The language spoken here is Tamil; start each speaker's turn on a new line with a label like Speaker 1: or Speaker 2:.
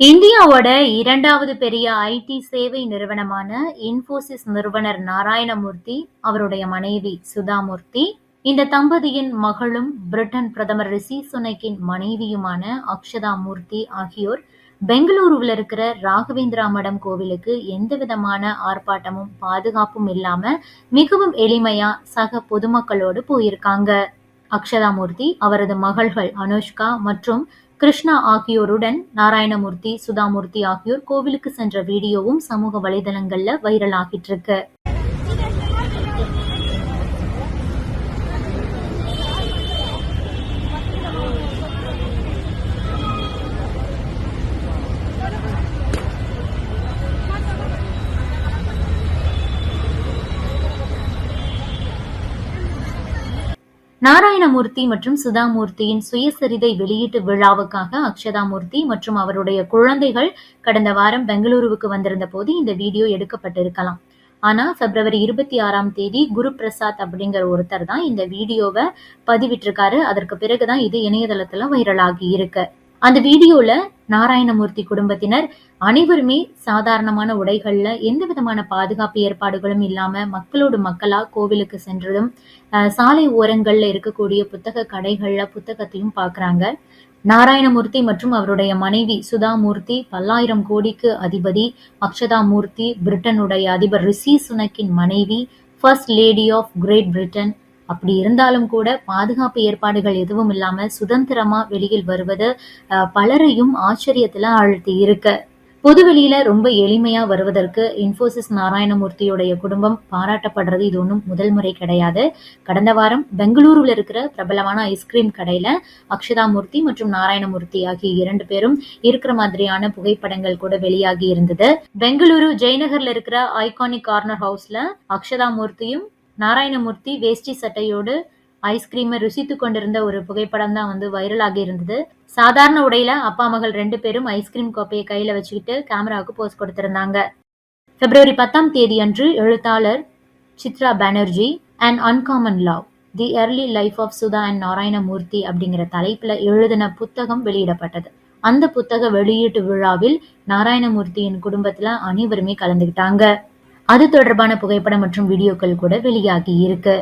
Speaker 1: இந்தியாவோட இரண்டாவது பெரிய ஐடி சேவை நிறுவனமான இன்போசிஸ் நிறுவனர் நாராயணமூர்த்தி அவருடைய மனைவி சுதாமூர்த்தி இந்த தம்பதியின் மகளும் பிரிட்டன் பிரதமர் ரிஷி சுனக்கின் மனைவியுமான அக்ஷதா மூர்த்தி ஆகியோர் பெங்களூருவில் இருக்கிற ராகவேந்திரா மடம் கோவிலுக்கு எந்த விதமான ஆர்ப்பாட்டமும் பாதுகாப்பும் இல்லாம மிகவும் எளிமையா சக பொதுமக்களோடு போயிருக்காங்க. அக்ஷதாமூர்த்தி அவரது மகள்கள் அனுஷ்கா மற்றும் கிருஷ்ணா ஆகியோருடன் நாராயணமூர்த்தி சுதாமூர்த்தி ஆகியோர் கோவிலுக்கு சென்ற வீடியோவும் சமூக வலைதளங்கள்ல வைரலாகிட்டு இருக்கு நாராயணமூர்த்தி மற்றும் சுதாமூர்த்தியின் சுயசரிதை வெளியீட்டு விழாவுக்காக அக்ஷதாமூர்த்தி மற்றும் அவருடைய குழந்தைகள் கடந்த வாரம் பெங்களூருவுக்கு வந்திருந்த போது இந்த வீடியோ எடுக்கப்பட்டிருக்கலாம். ஆனா பிப்ரவரி இருபத்தி ஆறாம் தேதி குரு பிரசாத் அப்படிங்கிற ஒருத்தர் தான் இந்த வீடியோவை பதிவிட்டிருக்காரு. அதற்கு பிறகுதான் இது இணையதளத்துல வைரலாகி இருக்கு. அந்த வீடியோல நாராயணமூர்த்தி குடும்பத்தினர் அனைவருமே சாதாரணமான உடைகள்ல எந்த விதமான பாதுகாப்பு ஏற்பாடுகளும் இல்லாம மக்களோடு மக்களா கோவிலுக்கு சென்றதும் சாலை ஓரங்கள்ல இருக்கக்கூடிய புத்தக கடைகள்ல புத்தகத்தையும் பாக்குறாங்க. நாராயணமூர்த்தி மற்றும் அவருடைய மனைவி சுதாமூர்த்தி பல்லாயிரம் கோடிக்கு அதிபதி அக்ஷதா மூர்த்தி பிரிட்டனுடைய அதிபர் ரிஷி சுனக்கின் மனைவி first lady of Great Britain அப்படி இருந்தாலும் கூட பாதுகாப்பு ஏற்பாடுகள் எதுவும் இல்லாம சுதந்திரமா வெளியில் வருவது பலரையும் ஆச்சரியத்துல ஆழ்த்தி இருக்க. பொதுவெளியில ரொம்ப எளிமையா வருவதற்கு இன்போசிஸ் நாராயணமூர்த்தியுடைய குடும்பம் பாராட்டப்படுறது இது ஒன்றும் முதல் முறை கிடையாது. கடந்த வாரம் பெங்களூருல இருக்கிற பிரபலமான ஐஸ்கிரீம் கடையில அக்ஷதாமூர்த்தி மற்றும் நாராயணமூர்த்தி ஆகிய இரண்டு பேரும் இருக்கிற மாதிரியான புகைப்படங்கள் கூட வெளியாகி இருந்தது. பெங்களூரு ஜெயநகர்ல இருக்கிற ஐகானிக் கார்னர் ஹவுஸ்ல அக்ஷதாமூர்த்தியும் நாராயணமூர்த்தி வேஷ்டி சட்டையோடு ஐஸ்கிரீமை ருசித்து கொண்டிருந்த ஒரு புகைப்படம் தான் வந்து வைரலாகி இருந்தது. சாதாரண உடையில அப்பா மகள் ரெண்டு பேரும் ஐஸ்கிரீம் கோப்பையை கையில வச்சுக்கிட்டு கேமராவுக்கு போஸ்ட் கொடுத்திருந்தாங்க. பிப்ரவரி பத்தாம் தேதி அன்று எழுத்தாளர் Chitra Banerjee an uncommon love the early life of Sudha and Narayana Murthy அப்படிங்கிற தலைப்புல எழுதின புத்தகம் வெளியிடப்பட்டது. அந்த புத்தக வெளியீட்டு விழாவில் நாராயணமூர்த்தியின் குடும்பத்துல அனைவருமே கலந்துகிட்டாங்க அது தொடர்பான புகைப்படம் மற்றும் வீடியோக்கள் கூட வெளியாகி இருக்கு.